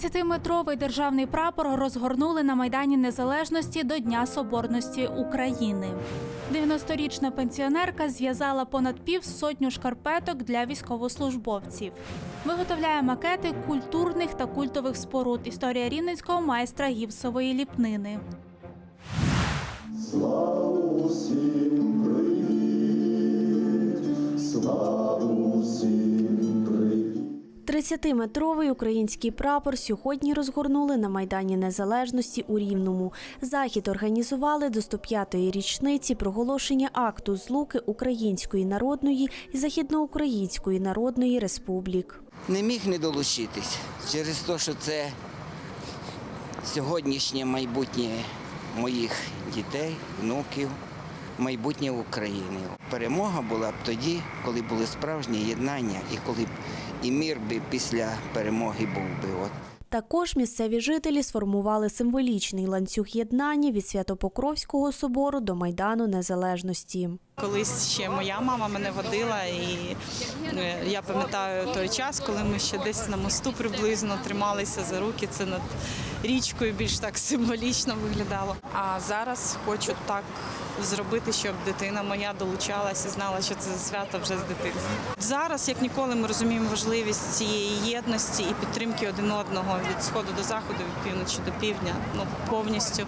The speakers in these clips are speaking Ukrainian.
Тридцятиметровий державний прапор розгорнули на Майдані Незалежності до Дня Соборності України. 90-річна пенсіонерка зв'язала понад півсотню шкарпеток для військовослужбовців. Виготовляє макети культурних та культових споруд. Історія рівненського майстра гіпсової ліпнини. Усім привіт, слава усім. 30-метровий український прапор сьогодні розгорнули на Майдані Незалежності у Рівному. Захід організували до 105-ї річниці проголошення акту злуки Української Народної і Західноукраїнської Народної Республік. не міг не долучитись через те, що це сьогоднішнє майбутнє моїх дітей, внуків, майбутнє України. Перемога була б тоді, коли були справжні єднання і коли б і мір би після перемоги був би. От. Також місцеві жителі сформували символічний ланцюг єднання від Святопокровського собору до Майдану Незалежності. Колись ще моя мама мене водила, і е, я пам'ятаю той час, коли ми ще десь на мосту приблизно трималися за руки. Це над річкою більш так символічно виглядало. А зараз хочу так зробити, щоб дитина моя долучалася, знала, що це свято вже з дитинства. Зараз, як ніколи, ми розуміємо важливість цієї єдності і підтримки один одного від сходу до заходу, від півночі до півдня. Ну повністю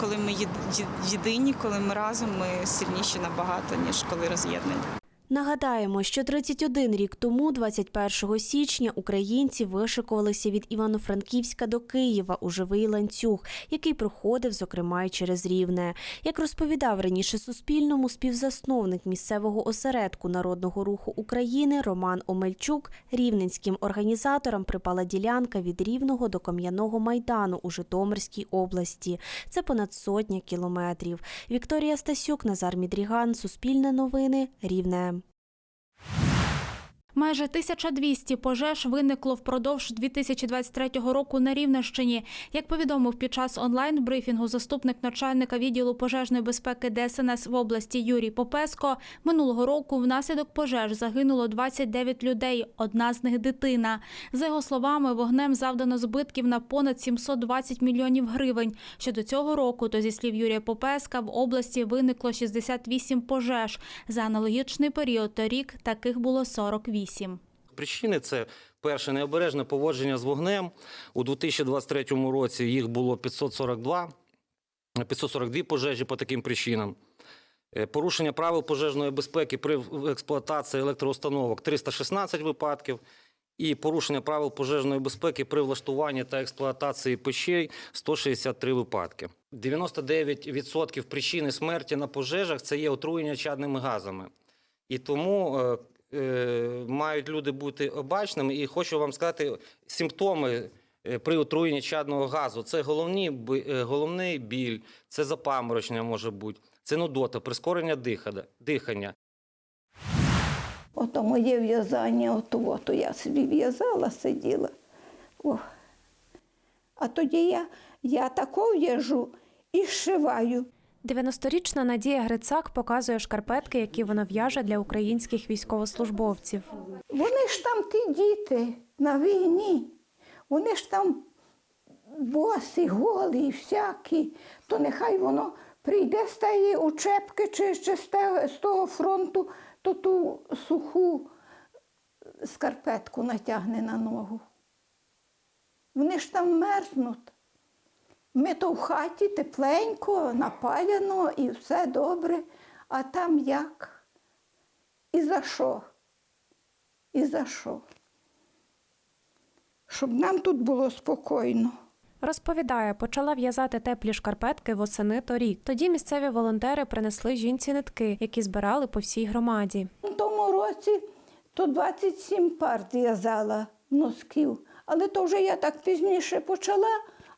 коли ми єд- єд- єдині, коли ми разом, ми сильніші набагато, ніж коли роз'єднані. Нагадаємо, що 31 рік тому, 21 січня, українці вишикувалися від Івано-Франківська до Києва у живий ланцюг, який проходив, зокрема, й через Рівне. Як розповідав раніше Суспільному співзасновник місцевого осередку Народного руху України Роман Омельчук, рівненським організаторам припала ділянка від Рівного до Кам'яного майдану у Житомирській області. Це понад сотня кілометрів. Вікторія Стасюк, Назар Мідріган, Суспільне новини, Рівне. Майже 1200 пожеж виникло впродовж 2023 року на Рівненщині. Як повідомив під час онлайн-брифінгу заступник начальника відділу пожежної безпеки ДСНС в області Юрій Попеско, минулого року внаслідок пожеж загинуло 29 людей, одна з них дитина. За його словами, вогнем завдано збитків на понад 720 мільйонів гривень. Щодо цього року, то зі слів Юрія Попеска, в області виникло 68 пожеж. За аналогічний період торік таких було 48. Причини це перше необережне поводження з вогнем. У 2023 році їх було 542, 542 пожежі по таким причинам. Е, Порушення правил пожежної безпеки при експлуатації електроустановок 316 випадків. І порушення правил пожежної безпеки при влаштуванні та експлуатації печей 163 випадки. 99% причини смерті на пожежах це є отруєння чадними газами. І тому е, мають люди бути обачними. І хочу вам сказати, симптоми е, при отруєнні чадного газу це головні, е, головний біль, це запаморочення може бути, це нудота, прискорення дихання. Ото моє в'язання, ото, ото я собі в'язала, сиділа. О. А тоді я, я тако в'яжу і зшиваю. 90-річна Надія Грицак показує шкарпетки, які вона в'яже для українських військовослужбовців. Вони ж там ті діти на війні. Вони ж там босі, голі, всякі. То нехай воно прийде з тієї учебки чи, чи з того фронту, то ту суху скарпетку натягне на ногу. Вони ж там мерзнуть. Ми то в хаті тепленько, напаяно і все добре, а там як? І за що? І за що? Щоб нам тут було спокійно. Розповідає, почала в'язати теплі шкарпетки восени торік. Тоді місцеві волонтери принесли жінці нитки, які збирали по всій громаді. У тому році то 27 пар в'язала носків. Але то вже я так пізніше почала,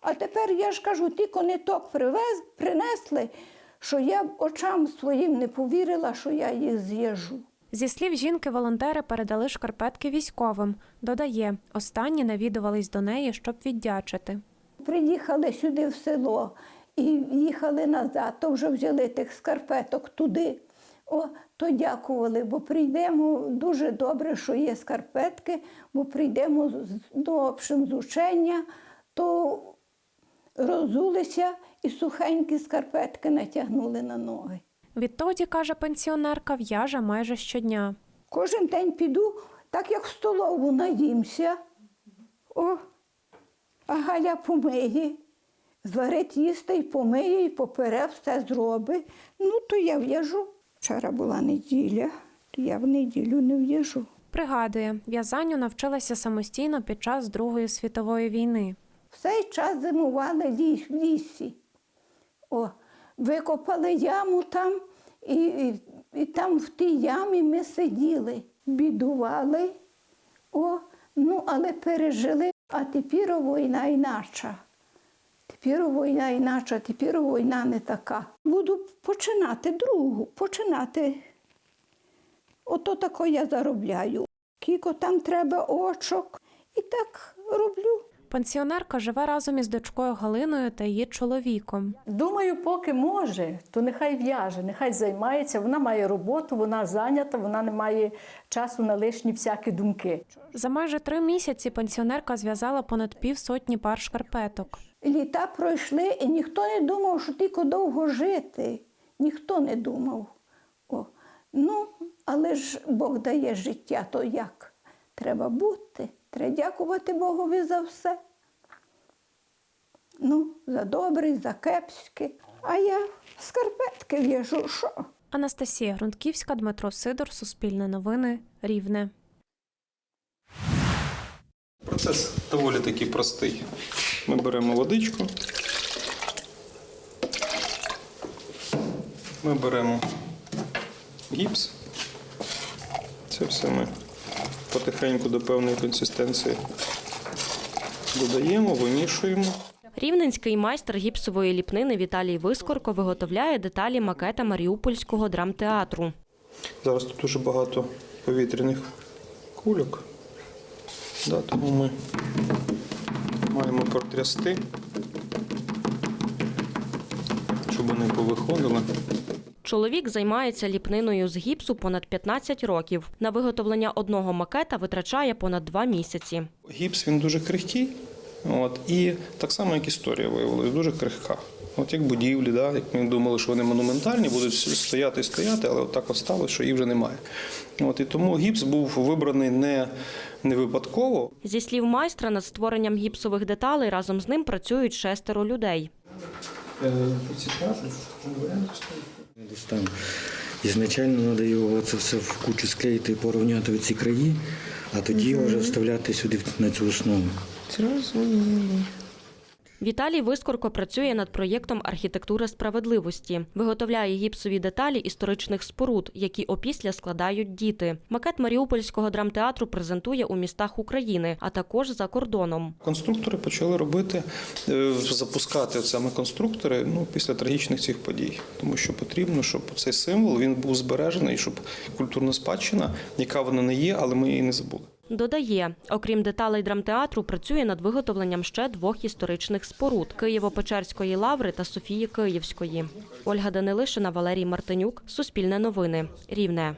а тепер я ж кажу, тільки ниток привез, принесли, що я б очам своїм не повірила, що я їх з'їжу. Зі слів жінки, волонтери передали шкарпетки військовим. Додає, останні навідувались до неї, щоб віддячити. Приїхали сюди в село і їхали назад, то вже взяли тих скарпеток туди. О, то дякували, бо прийдемо дуже добре, що є скарпетки, бо прийдемо до общим з учення, то розулися і сухенькі скарпетки натягнули на ноги. Відтоді, каже пенсіонерка, в'яже майже щодня. Кожен день піду, так як в столову наїмся. О, а Галя помиє. Зварить їсти і помиє, і попере, все зробить. Ну, то я в'яжу. Вчора була неділя, то я в неділю не в'яжу. Пригадує, в'язанню навчилася самостійно під час Другої світової війни. В цей час зимували ліс, в лісі. О, викопали яму там, і, і, і там в тій ямі ми сиділи, бідували. О, ну, але пережили. А тепер війна інача. Тепер війна інача, тепер війна не така. Буду починати другу, починати. Ото тако я заробляю. Кіко там треба очок. І так роблю. Пенсіонерка живе разом із дочкою Галиною та її чоловіком. Думаю, поки може, то нехай в'яже, нехай займається. Вона має роботу, вона зайнята, вона не має часу на лишні всякі думки. За майже три місяці пенсіонерка зв'язала понад півсотні пар шкарпеток. Літа пройшли, і ніхто не думав, що тільки довго жити. Ніхто не думав. О. Ну, але ж Бог дає життя, то як? Треба бути. Треба дякувати Богові за все. Ну, за добрий, за кепський. А я скарпетки в'яжу, що? Анастасія Грунтківська, Дмитро Сидор, Суспільне новини, Рівне. Процес доволі таки простий. Ми беремо водичку. Ми беремо гіпс. Це все ми потихеньку до певної консистенції додаємо, вимішуємо. Рівненський майстер гіпсової ліпнини Віталій Вискорко виготовляє деталі макета Маріупольського драмтеатру. Зараз тут дуже багато повітряних кульок. Да, тому ми маємо протрясти, щоб вони повиходили. Чоловік займається ліпниною з гіпсу понад 15 років. На виготовлення одного макета витрачає понад два місяці. Гіпс він дуже крихкий, от, і так само, як історія виявилась, дуже крихка. От як будівлі, да, як ми думали, що вони монументальні, будуть стояти і стояти, але от так от сталося, що їх вже немає. От, і тому гіпс був вибраний не, не випадково. Зі слів майстра, над створенням гіпсових деталей разом з ним працюють шестеро людей. Десь там. Ізначально треба його це все в кучу склеїти і порівняти ці краї, а тоді вже вставляти сюди на цю основу. Віталій Вискорко працює над проєктом архітектура справедливості, виготовляє гіпсові деталі історичних споруд, які опісля складають діти. Макет Маріупольського драмтеатру презентує у містах України, а також за кордоном. Конструктори почали робити, е, запускати саме конструктори ну, після трагічних цих подій. Тому що потрібно, щоб цей символ він був збережений, щоб культурна спадщина, яка вона не є, але ми її не забули. Додає, окрім деталей драмтеатру, працює над виготовленням ще двох історичних споруд Києво-Печерської лаври та Софії Київської. Ольга Данилишина, Валерій Мартинюк, Суспільне новини, Рівне.